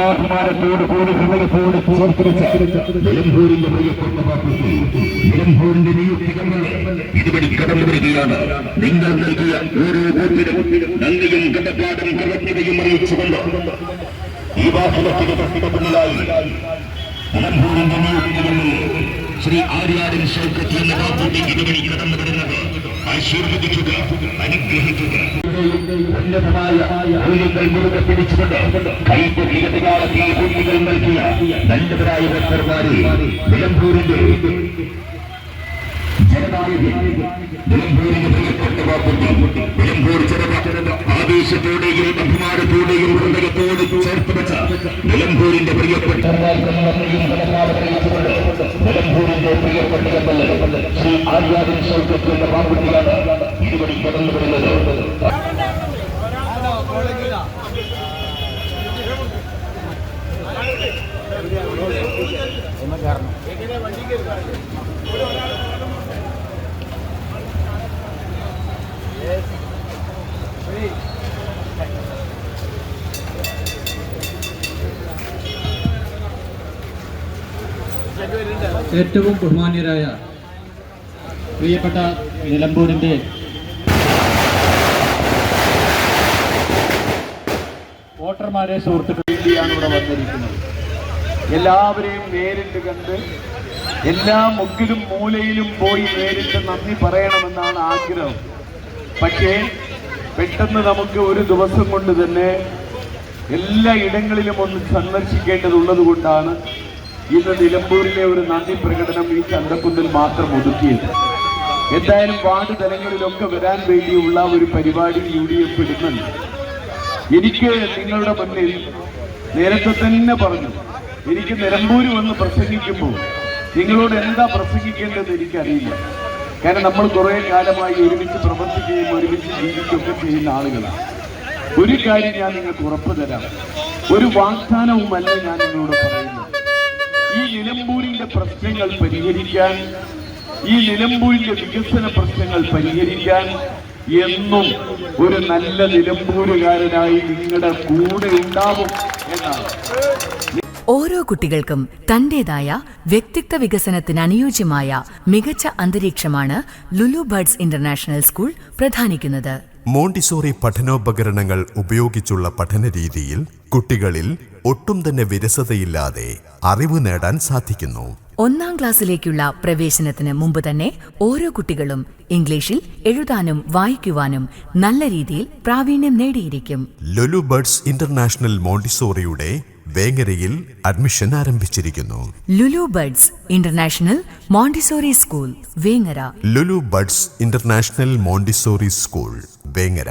സമാധാനത്തോട് കൂടി ഹൃദയത്തോട് നിലമ്പൂരിന്റെ പ്രിയപ്പെട്ട പാർട്ടിക്ക് നിലമ്പൂരിന്റെ നിയുക്തികൾ ഇതുവഴി കടന്നു വരികയാണ്. നിങ്ങൾ നൽകിയ ഓരോ വോട്ടിനും നന്ദിയും കടപ്പാടും കടത്തിനെയും അറിയിച്ചുകൊണ്ട് ഈ വാഹനത്തിന് പിന്നിലായി നിലമ്പൂരിന്റെ നിയുക്തികൾ ശ്രീ ആര്യാടൻ ഷൗക്കത്ത് എന്ന വാക്കുട്ടി ഇതുവഴി കടന്നു വരുന്നത് ആശീർവദിക്കുക അനുഗ്രഹിക്കുക പിടിച്ചുകൊണ്ട് നൽകിയ ആവേശത്തോടെയും അഭിമാനത്തോടെയും ഹൃദയത്തോട് ചേർത്ത് വെച്ച നിലമ്പൂരിന്റെ പ്രിയപ്പെട്ട നിലമ്പൂരിന്റെ ശ്രീ ആര്യാദിൻ സൗകര്യത്തിന്റെ ഇതുവഴി കടന്നു വരുന്നത് ഏറ്റവും ബഹുമാന്യരായ പ്രിയപ്പെട്ട നിലമ്പൂരിന്റെ വോട്ടർമാരെ സുഹൃത്തുക്കൾ വേണ്ടിയാണ് ഇവിടെ വന്നിരിക്കുന്നത്. എല്ലാവരെയും നേരിട്ട് കണ്ട് എല്ലാ മുക്കിലും മൂലയിലും പോയി നേരിട്ട് നന്ദി പറയണമെന്നാണ് ആഗ്രഹം. പക്ഷേ പെട്ടെന്ന് നമുക്ക് ഒരു ദിവസം കൊണ്ട് തന്നെ എല്ലാ ഇടങ്ങളിലും ഒന്ന് സന്ദർശിക്കേണ്ടതുള്ളത് കൊണ്ടാണ് ഇന്ന് നിലമ്പൂരിലെ ഒരു നന്ദി പ്രകടനം ഈ ചന്തക്കുന്നിൽ മാത്രം ഒതുക്കിയത് എന്തായാലും വാർഡ് തലങ്ങളിലൊക്കെ വരാൻ വേണ്ടിയുള്ള ഒരു പരിപാടി യു ഡി എഫ് ഇടുന്നുണ്ട്. എനിക്ക് നിങ്ങളുടെ മുന്നിൽ നേരത്തെ തന്നെ പറഞ്ഞു എനിക്ക് നിലമ്പൂര് വന്ന് പ്രസംഗിക്കുമ്പോൾ നിങ്ങളോട് എന്താ പ്രസംഗിക്കേണ്ടതെന്ന് എനിക്കറിയില്ല. കാരണം നമ്മൾ കുറേ കാലമായി ഒരുമിച്ച് പ്രവർത്തിക്കുകയും ഒരുമിച്ച് ജീവിക്കുകയൊക്കെ ചെയ്യുന്ന ആളുകളാണ്. ഒരു കാര്യം ഞാൻ നിങ്ങൾക്ക് ഉറപ്പ് തരാം. ഒരു വാഗ്ദാനവുമല്ല ഞാൻ നിങ്ങളോട് പറയുന്നത്. പ്രശ്നങ്ങൾ പരിഹരിക്കാൻ ഈ നിലമ്പൂരിന്റെ വികസന പ്രശ്നങ്ങൾ പരിഹരിക്കാൻ എന്നും ഒരു നല്ല നിലമ്പൂരുകാരനായി നിങ്ങളുടെ കൂടെ ഉണ്ടാവും എന്നാണ്. ഓരോ കുട്ടികൾക്കും തന്റേതായ വ്യക്തിത്വ വികസനത്തിന് അനുയോജ്യമായ മികച്ച അന്തരീക്ഷമാണ് ലുലു ബർഡ്സ് ഇന്റർനാഷണൽ സ്കൂൾ പ്രധാനിക്കുന്നത്. മോണ്ടിസോറി പഠനോപകരണങ്ങൾ ഉപയോഗിച്ചുള്ള പഠന രീതിയിൽ കുട്ടികളിൽ ഒട്ടും തന്നെ വിരസതയില്ലാതെ അറിവ് നേടാൻ സാധിക്കുന്നു. ഒന്നാം ക്ലാസ്സിലേക്കുള്ള പ്രവേശനത്തിന് മുമ്പ് തന്നെ ഓരോ കുട്ടികളും ഇംഗ്ലീഷിൽ എഴുതാനും വായിക്കുവാനും നല്ല രീതിയിൽ പ്രാവീണ്യം നേടിയിരിക്കും. ലുലു ബേർഡ്സ് ഇന്റർനാഷണൽ മോണ്ടിസോറിയുടെ വേങ്ങരയിൽ അഡ്മിഷൻ ആരംഭിച്ചിരിക്കുന്നു. Lulu buds international Montessori school Vengara. Lulu buds international Montessori school. Vengara